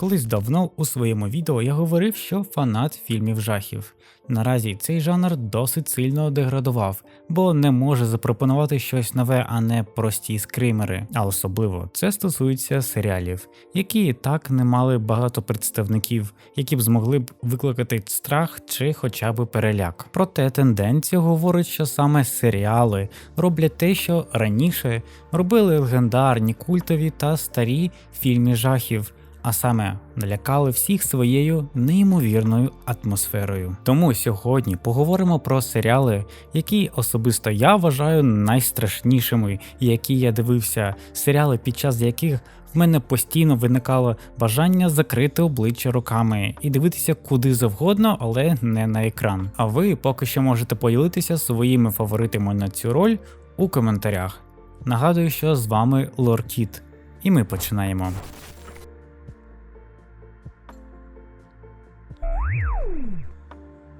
Колись давно у своєму відео я говорив, що фанат фільмів жахів. Наразі цей жанр досить сильно деградував, бо не може запропонувати щось нове, а не прості скримери. А особливо це стосується серіалів, які і так не мали багато представників, які б змогли б викликати страх чи хоча б переляк. Проте тенденція говорить, що саме серіали роблять те, що раніше робили легендарні, культові та старі фільми жахів а саме налякали всіх своєю неймовірною атмосферою. Тому сьогодні поговоримо про серіали, які особисто я вважаю найстрашнішими, які я дивився, серіали, під час яких в мене постійно виникало бажання закрити обличчя руками і дивитися куди завгодно, але не на екран. А ви поки що можете поділитися своїми фаворитами на цю роль у коментарях. Нагадую, що з вами Лоркіт, і ми починаємо.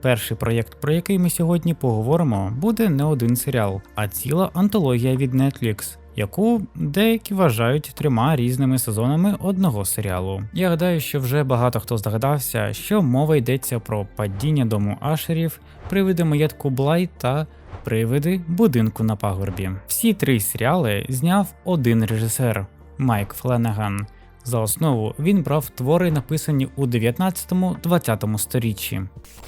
Перший проєкт, про який ми сьогодні поговоримо, буде не один серіал, а ціла антологія від Netflix, яку деякі вважають трьома різними сезонами одного серіалу. Я гадаю, що вже багато хто здогадався, що мова йдеться про падіння дому Ашерів, привиди маєтку Блай та привиди будинку на пагорбі. Всі три серіали зняв один режисер Майк Фленеган. За основу він брав твори, написані у 19-20 сторіччі.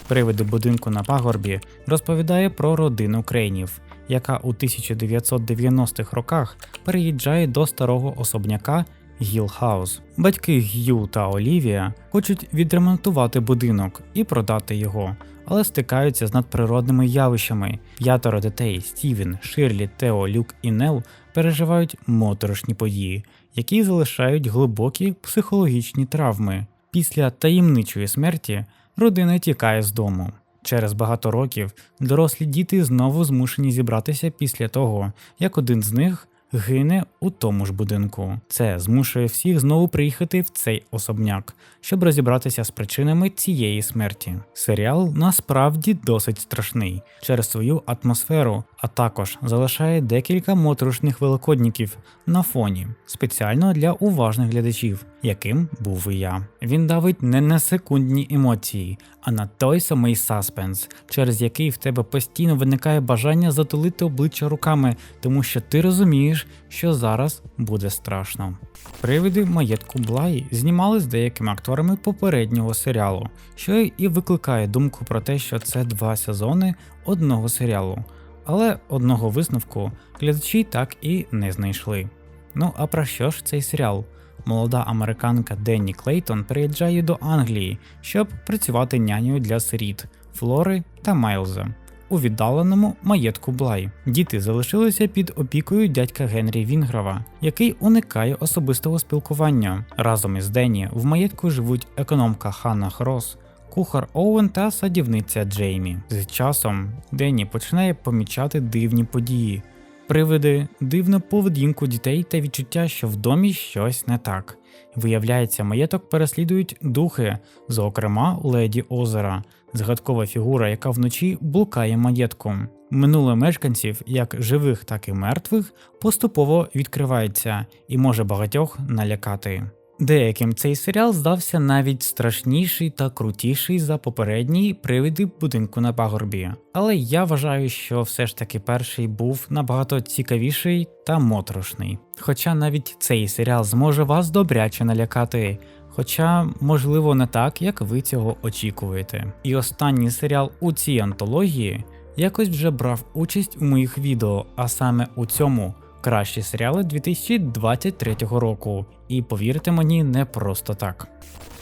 Привиди будинку на пагорбі розповідає про родину Крейнів, яка у 1990-х роках переїжджає до старого особняка Гілхаус. Батьки Г'ю та Олівія хочуть відремонтувати будинок і продати його, але стикаються з надприродними явищами. П'ятеро дітей Стівен, Ширлі, Тео, Люк і Нел переживають моторошні події, які залишають глибокі психологічні травми. Після таємничої смерті родина тікає з дому. Через багато років дорослі діти знову змушені зібратися після того, як один з них гине у тому ж будинку. Це змушує всіх знову приїхати в цей особняк, щоб розібратися з причинами цієї смерті. Серіал насправді досить страшний через свою атмосферу, а також залишає декілька моторошних великодників на фоні, спеціально для уважних глядачів, яким був і я. Він давить не на секундні емоції, а на той самий саспенс, через який в тебе постійно виникає бажання затулити обличчя руками, тому що ти розумієш, що зараз буде страшно. Привиди маєтку Блай знімали з деякими акторами попереднього серіалу, що і викликає думку про те, що це два сезони одного серіалу, але одного висновку глядачі так і не знайшли. Ну а про що ж цей серіал? Молода американка Денні Клейтон приїжджає до Англії, щоб працювати нянею для сиріт Флори та Майлза у віддаленому маєтку Блай. Діти залишилися під опікою дядька Генрі Вінграва, який уникає особистого спілкування. Разом із Денні в маєтку живуть економка Ханна Хрос, кухар Оуен та садівниця Джеймі. З часом Денні починає помічати дивні події. Привиди, дивну поведінку дітей та відчуття, що в домі щось не так. Виявляється, маєток переслідують духи, зокрема леді озера, згадкова фігура, яка вночі блукає маєтком. Минуле мешканців, як живих, так і мертвих, поступово відкривається і може багатьох налякати. Деяким цей серіал здався навіть страшніший та крутіший за попередній привиди будинку на пагорбі. Але я вважаю, що все ж таки перший був набагато цікавіший та моторошний. Хоча навіть цей серіал зможе вас добряче налякати. Хоча, можливо, не так, як ви цього очікуєте. І останній серіал у цій антології якось вже брав участь у моїх відео, а саме у цьому кращі серіали 2023 року. І повірте мені, не просто так.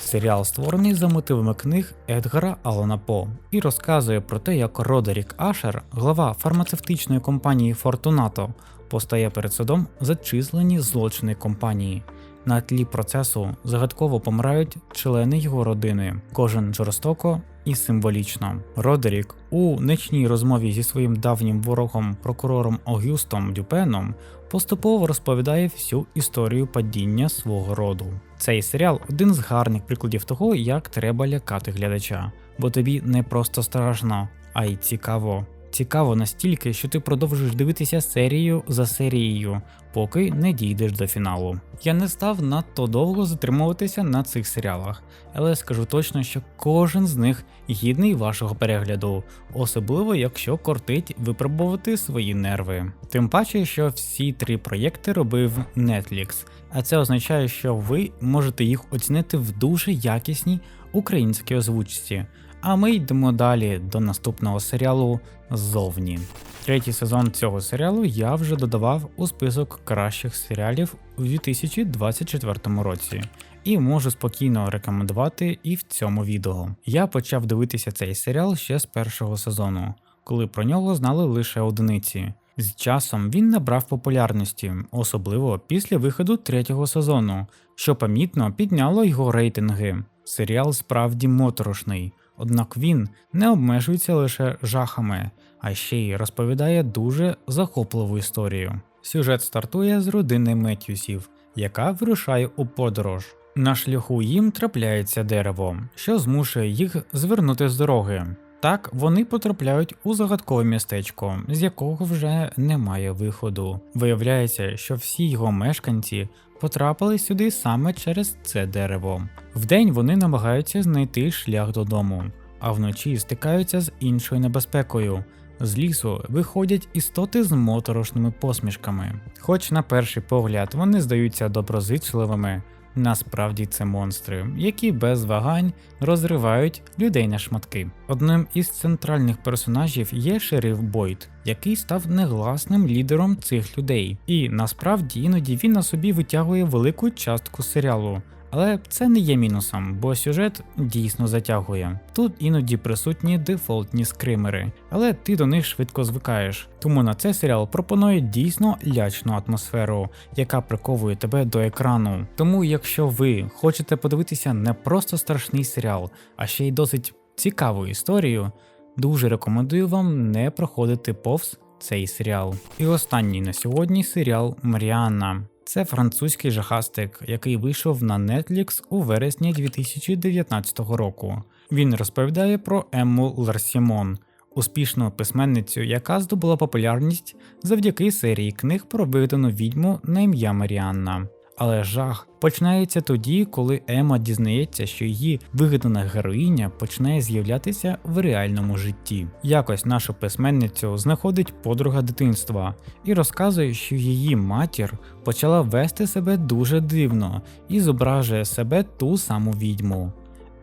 Серіал створений за мотивами книг Едгара Алана По і розказує про те, як Родерік Ашер, глава фармацевтичної компанії Фортунато, постає перед судом за численні злочини компанії. На тлі процесу загадково помирають члени його родини, кожен жорстоко і символічно. Родерік у нічній розмові зі своїм давнім ворогом, прокурором Огюстом Дюпеном, поступово розповідає всю історію падіння свого роду. Цей серіал один з гарних прикладів того, як треба лякати глядача, бо тобі не просто страшно, а й цікаво. Цікаво настільки, що ти продовжуєш дивитися серію за серією, поки не дійдеш до фіналу. Я не став надто довго затримуватися на цих серіалах, але скажу точно, що кожен з них гідний вашого перегляду, особливо якщо кортить випробувати свої нерви. Тим паче, що всі три проєкти робив Netflix, а це означає, що ви можете їх оцінити в дуже якісній українській озвучці. А ми йдемо далі до наступного серіалу Зовні. Третій сезон цього серіалу я вже додавав у список кращих серіалів у 2024 році, і можу спокійно рекомендувати і в цьому відео. Я почав дивитися цей серіал ще з першого сезону, коли про нього знали лише одиниці. З часом він набрав популярності, особливо після виходу третього сезону, що помітно підняло його рейтинги. Серіал справді моторошний, однак він не обмежується лише жахами, а ще й розповідає дуже захопливу історію. Сюжет стартує з родини Меттюсів, яка вирушає у подорож. На шляху їм трапляється дерево, що змушує їх звернути з дороги. Так вони потрапляють у загадкове містечко, з якого вже немає виходу. Виявляється, що всі його мешканці потрапили сюди саме через це дерево. Вдень вони намагаються знайти шлях додому, а вночі стикаються з іншою небезпекою. З лісу виходять істоти з моторошними посмішками. Хоч на перший погляд вони здаються доброзичливими, насправді це монстри, які без вагань розривають людей на шматки. Одним із центральних персонажів є шериф Бойт, який став негласним лідером цих людей, і насправді іноді він на собі витягує велику частку серіалу. Але це не є мінусом, бо сюжет дійсно затягує. Тут іноді присутні дефолтні скримери, але ти до них швидко звикаєш. Тому на цей серіал пропонує дійсно лячну атмосферу, яка приковує тебе до екрану. Тому, якщо ви хочете подивитися не просто страшний серіал, а ще й досить цікаву історію, дуже рекомендую вам не проходити повз цей серіал. І останній на сьогодні серіал Маріанна. Це французький жахастик, який вийшов на Netflix у вересні 2019 року. Він розповідає про Емму Ларсімон, успішну письменницю, яка здобула популярність завдяки серії книг про видану відьму на ім'я Маріанна. Але жах починається тоді, коли Ема дізнається, що її вигадана героїня починає з'являтися в реальному житті. Якось нашу письменницю знаходить подруга дитинства і розказує, що її матір почала вести себе дуже дивно і зображує себе ту саму відьму.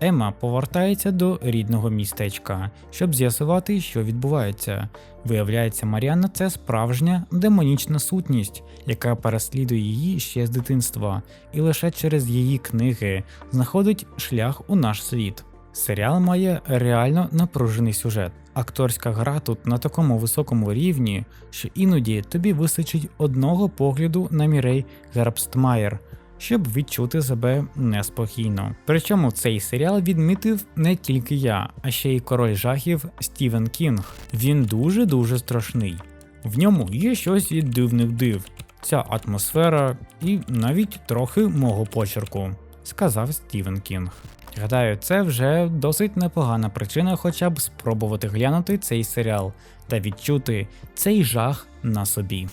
Ема повертається до рідного містечка, щоб з'ясувати, що відбувається. Виявляється, Маріанна це справжня демонічна сутність, яка переслідує її ще з дитинства, і лише через її книги знаходить шлях у наш світ. Серіал має реально напружений сюжет. Акторська гра тут на такому високому рівні, що іноді тобі вистачить одного погляду на Мірей Гербстмаєр, щоб відчути себе неспокійно. Причому цей серіал відмітив не тільки я, а ще й король жахів Стівен Кінг. Він дуже-дуже страшний. В ньому є щось від дивних див, ця атмосфера і навіть трохи мого почерку, сказав Стівен Кінг. Гадаю, це вже досить непогана причина хоча б спробувати глянути цей серіал та відчути цей жах на собі.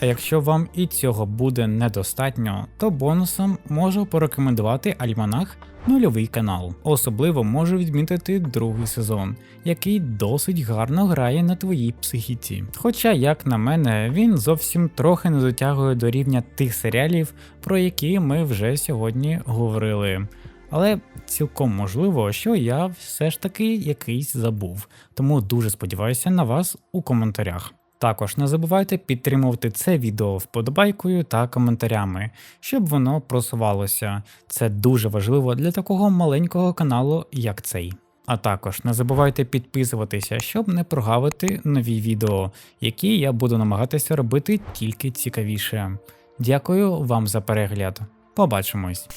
А якщо вам і цього буде недостатньо, то бонусом можу порекомендувати альманах Нульовий канал. Особливо можу відмітити другий сезон, який досить гарно грає на твоїй психіці. Хоча, як на мене, він зовсім трохи не дотягує до рівня тих серіалів, про які ми вже сьогодні говорили. Але цілком можливо, що я все ж таки якийсь забув, тому дуже сподіваюся на вас у коментарях. Також не забувайте підтримувати це відео вподобайкою та коментарями, щоб воно просувалося. Це дуже важливо для такого маленького каналу, як цей. А також не забувайте підписуватися, щоб не прогавити нові відео, які я буду намагатися робити тільки цікавіше. Дякую вам за перегляд. Побачимось!